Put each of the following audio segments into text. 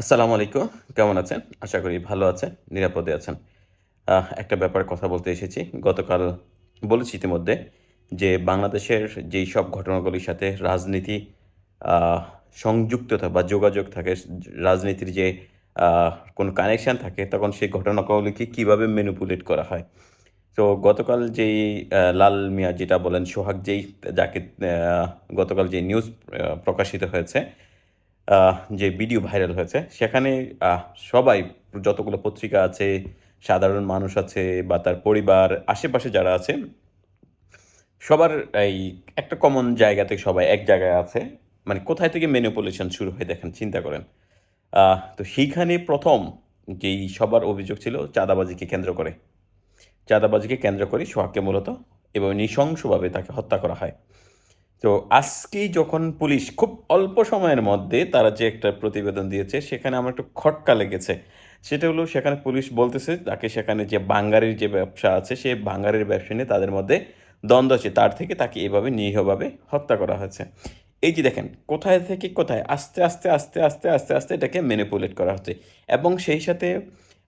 আসসালামু আলাইকুম। কেমন আছেন? আশা করি ভালো আছেন নিরাপদে আছেন। একটা ব্যাপার কথা বলতে এসেছি। গতকাল বলেছি ইতিমধ্যে যে বাংলাদেশের যেই সব ঘটনাগুলির সাথে রাজনীতি আহ, সংযুক্ততা বা যোগাযোগ থাকে রাজনীতির যে কোনো কানেকশন থাকে তখন সেই ঘটনাগুলিকে কীভাবে ম্যানিপুলেট করা হয়? তো গতকাল যেই লাল মিয়া যেটা বলেন সোহাগ যেই যাকে গতকাল যে নিউজ প্রকাশিত হয়েছে যে ভিডিও ভাইরাল হয়েছে, সেখানে সবাই যতগুলো পত্রিকা আছে, সাধারণ মানুষ আছে বা তার পরিবার, আশেপাশে যারা আছে, সবার এই একটা কমন জায়গা থেকে সবাই এক জায়গায় আছে। মানে কোথায় থেকে ম্যানিপুলেশন শুরু হয় দেখেন, চিন্তা করেন। তো সেইখানে প্রথম যেই সবার অভিযোগ ছিল, চাঁদাবাজিকে কেন্দ্র করে। চাঁদাবাজিকে কেন্দ্র করে সোহাগকে মূলত এবং নৃশংসভাবে তাকে হত্যা করা হয়। তো আজকেই যখন পুলিশ খুব অল্প সময়ের মধ্যে তারা যে একটা প্রতিবেদন দিয়েছে, সেখানে আমার একটু খটকা লেগেছে। সেটা হলো সেখানে পুলিশ বলতেছে তাকে সেখানে যে বাঙ্গারির যে ব্যবসা আছে সেই বাঙ্গারির ব্যবসা নিয়ে তাদের মধ্যে দ্বন্দ্ব আছে। তার থেকে তাকে এভাবে নিরীহভাবে হত্যা করা হয়েছে। এই যে দেখেন, কোথায় থেকে কোথায় আস্তে আস্তে আস্তে আস্তে আস্তে আস্তে এটাকে ম্যানিপুলেট করা হচ্ছে। এবং সেই সাথে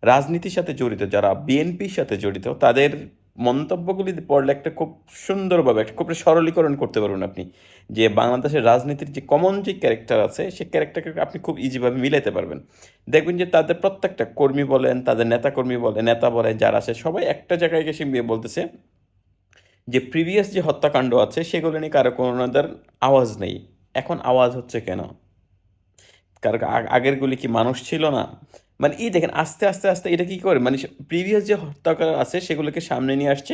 রাজনীতির সাথে জড়িত, যারা বিএনপির সাথে জড়িত, তাদের মন্তব্যগুলি পড়লে একটা খুব সুন্দরভাবে, একটা খুব সরলীকরণ করতে পারবেন আপনি। যে বাংলাদেশের রাজনীতির যে কমন যে ক্যারেক্টার আছে সেই ক্যারেক্টারকে আপনি খুব ইজিভাবে মিলাতে পারবেন। দেখবেন যে তাদের প্রত্যেকটা কর্মী বলেন, তাদের নেতা কর্মী বলেন, নেতা বলেন, যারা আছে, সবাই একটা জায়গায় গেছে বলতেছে যে প্রিভিয়াস যে হত্যাকাণ্ড আছে, সেগুলো নিয়ে কারও কোনোদের আওয়াজ নেই। এখন আওয়াজ হচ্ছে কেন? কারণ আ- আগেরগুলি কি মানুষ ছিল না? মানে এই দেখেন, আস্তে আস্তে আস্তে এটা কি করে? মানে প্রিভিয়াস যে হত্যাকার আছে, সেগুলোকে সামনে নিয়ে আসছে,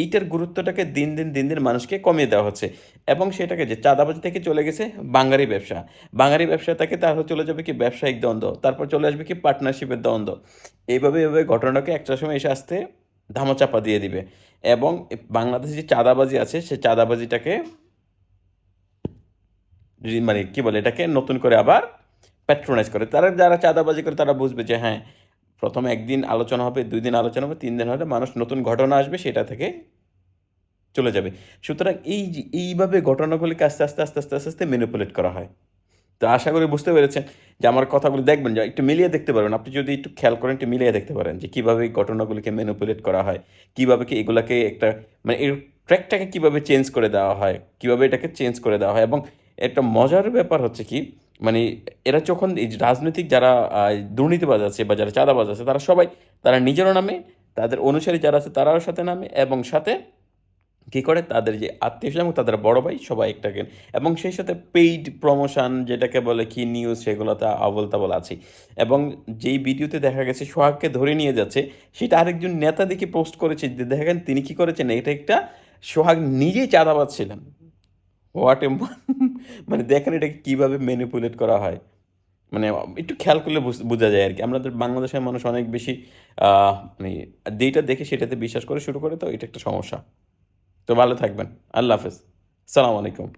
এইটার গুরুত্বটাকে দিন দিন দিন দিন মানুষকে কমিয়ে দেওয়া হচ্ছে। এবং সেটাকে যে চাঁদাবাজি থেকে চলে গেছে, বাঙালি ব্যবসা। বাঙালি ব্যবসা থেকে তারপর চলে যাবে কি ব্যবসায়িক দ্বন্দ্ব, তারপর চলে আসবে কি পার্টনারশিপের দ্বন্দ্ব। এইভাবে এইভাবে ঘটনাকে একটা সময় এসে আসতে ধামাচাপা দিয়ে দিবে। এবং বাংলাদেশে যে চাঁদাবাজি আছে, সে চাঁদাবাজিটাকে মানে কি বলে এটাকে, নতুন করে আবার প্যাট্রোনাইজ করে। তারা যারা চাঁদাবাজি করে, তারা বুঝবে যে হ্যাঁ প্রথমে একদিন আলোচনা হবে, দুই দিন আলোচনা হবে, তিন দিন হলে মানুষ নতুন ঘটনা আসবে, সেটা থেকে চলে যাবে। সুতরাং এই এইভাবে ঘটনাগুলিকে আস্তে আস্তে আস্তে আস্তে আস্তে আস্তে ম্যানিপুলেট করা হয়। তো আশা করি বুঝতে পেরেছেন যে আমার কথাগুলো দেখবেন, যে একটু মিলিয়ে দেখতে পারবেন। আপনি যদি একটু খেয়াল করেন, একটু মিলিয়ে দেখতে পারেন যে কীভাবে এই ঘটনাগুলিকে ম্যানিপুলেট করা হয়, কীভাবে কি এগুলাকে একটা মানে এর ট্র্যাকটাকে কীভাবে চেঞ্জ করে দেওয়া হয়, কীভাবে এটাকে চেঞ্জ করে দেওয়া হয়। এবং একটা মজার ব্যাপার হচ্ছে কি মানে এরা যখন এই রাজনৈতিক যারা দুর্নীতিবাজ আছে বা যারা চাঁদাবাজ আছে, তারা সবাই, তারা নিজেরও নামে, তাদের অনুসারী যারা আছে তারাও সাথে নামে এবং সাথে কী করে তাদের যে আত্মীয় স্বজন তাদের বড় ভাই সবাই একটাকে, এবং সেই সাথে পেইড প্রমোশন যেটাকে বলে কি নিউজ আবল তাবল আছে। এবং যেই ভিডিওতে দেখা গেছে সোহাগকে ধরে নিয়ে যাচ্ছে, সেটা আরেকজন নেতা দেখে পোস্ট করেছে দেখেন তিনি কি করেছেন, এটা একটা সোহাগ নিজেই চাঁদাবাজ ছিলেন। হোয়াট এ মানে দেখেন এটাকে কীভাবে ম্যানিপুলেট করা হয়। মানে একটু খেয়াল করলে বোঝা যায় আর কি। আমাদের বাংলাদেশের মানুষ অনেক বেশি মানে যেটা দেখে সেটাতে বিশ্বাস করে শুরু করে, তো এটা একটা সমস্যা। তো ভালো থাকবেন। আল্লাহ হাফেজ। সালাম আলাইকুম।